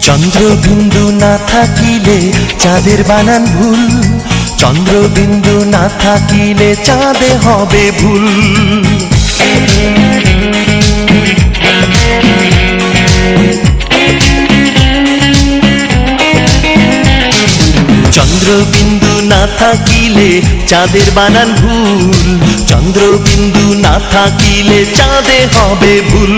চন্দ্রবিন্দু না থাকিলে চাঁদের বানান ভুল। চন্দ্রবিন্দু না থাকিলে চাঁদে হবে ভুল। চন্দ্রবিন্দু না থাকিলে চাঁদের বানান ভুল। চন্দ্রবিন্দু না থাকিলে চাঁদে হবে ভুল।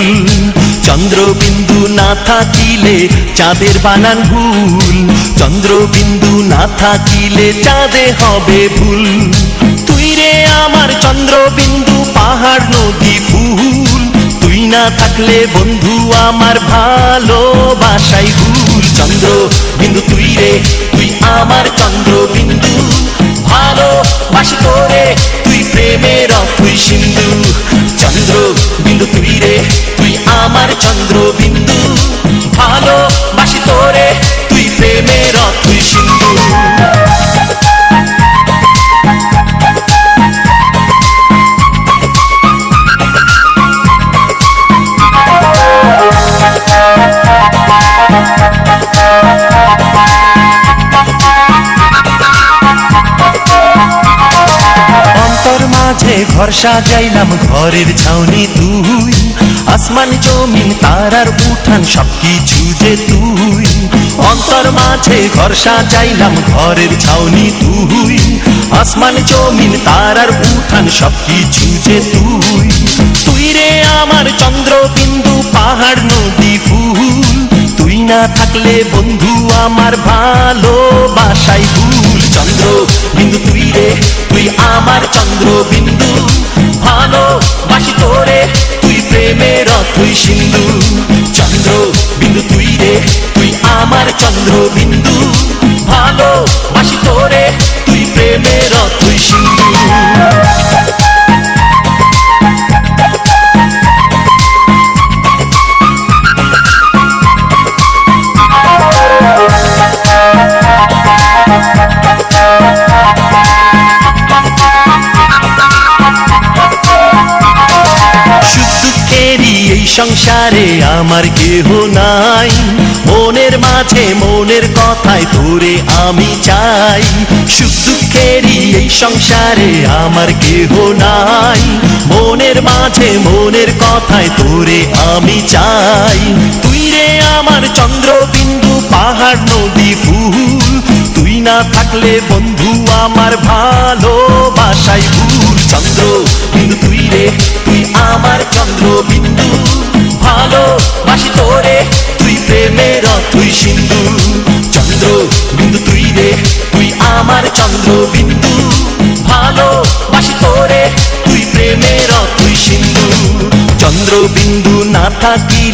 চন্দ্রবিন্দু না থাকিলে চাঁদের বানান ভুল। চন্দ্রবিন্দু না থাকিলে চাঁদে হবে ভুল। তুই রে আমার চন্দ্রবিন্দু, পাহাড়, নদী, ফুল। তুই না থাকলে বন্ধু আমার ভালোবাসাই ভুল। চন্দ্র বিন্দু তুই রে, তুই আমার চন্দ্র বিন্দু ভালো বাসি করে তুই প্রেমের তুই সিন্ধু আমার চন্দ্র ভালো বাসি তোরে, তুই প্রেমের তুই সিন্ধু। অন্তর মাঝে ঘর সাজাইলাম ঘরের ছাউনি তুই আসমান, জমিন তারার উঠান সবকিছু যে তুই। অন্তর মাঝে ঘর সাজাইলাম, ঘরের ছাউনি তুই। আসমান, জমিন তারার উঠান সবকিছু যে তুই। তুই রে আমার চন্দ্রবিন্দু, পাহাড়, নদী, ফুল। তুই না থাকলে বন্ধু আমার ভালো ভালোবাসাই ভুল। চন্দ্র বিন্দু তুই রে, তুই আমার চন্দ্র বিন্দু ভালো সংসারে আমার কেহ নাই। মনের মাঝে মনের কথায় তোরে আমি চাই। সুখ দুঃখেরই এই সংসারে আমার কেহ নাই। মনের মাঝে মনের কথায় তোরে আমি চাই। তুই রে আমার চন্দ্রবিন্দু, পাহাড়, নদী ফুল না থাকলে বন্ধু আমার ভালোবাসাই ভুল। চন্দ্র বিন্দু তুই রে, তুই আমার চন্দ্র বিন্দু ভালো বাসি তোরে, তুই প্রেমের তুই সিন্ধু। চন্দ্র বিন্দু তুই রে, তুই আমার চন্দ্র বিন্দু ভালো বাসি তোরে, তুই প্রেমের তুই সিন্ধু। চন্দ্রবিন্দু না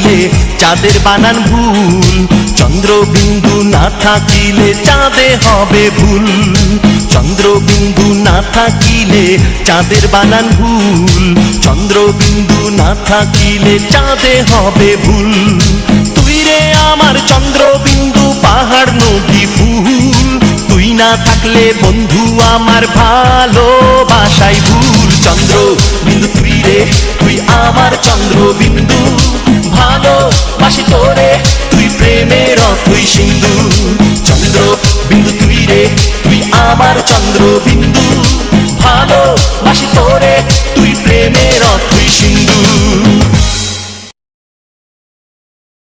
থাকিলে চাঁদের বানান ভুল। চন্দ্রবিন্দু না থাকিলে চাঁদে হবে ভুল। চন্দ্রবিন্দু না থাকিলে চাঁদের বানান ভুল। চন্দ্রবিন্দু না থাকিলে চাঁদে হবে ভুল। তুই রে আমার চন্দ্রবিন্দু, পাহাড়, নদী, ফুল। তুই না থাকলে বন্ধু আমার ভালোবাসাই ভুল। চন্দ্র বিন্দু তুই রে, তুই আমার চন্দ্র বিন্দু ভালো বাসি তোরে। তুই প্রেমের তুই সিন্ধু। চন্দ্র বিন্দু তুই রে, তুই আমার চন্দ্র বিন্দু ভালো বাসি তোরে, তুই প্রেমের তুই সিন্ধু।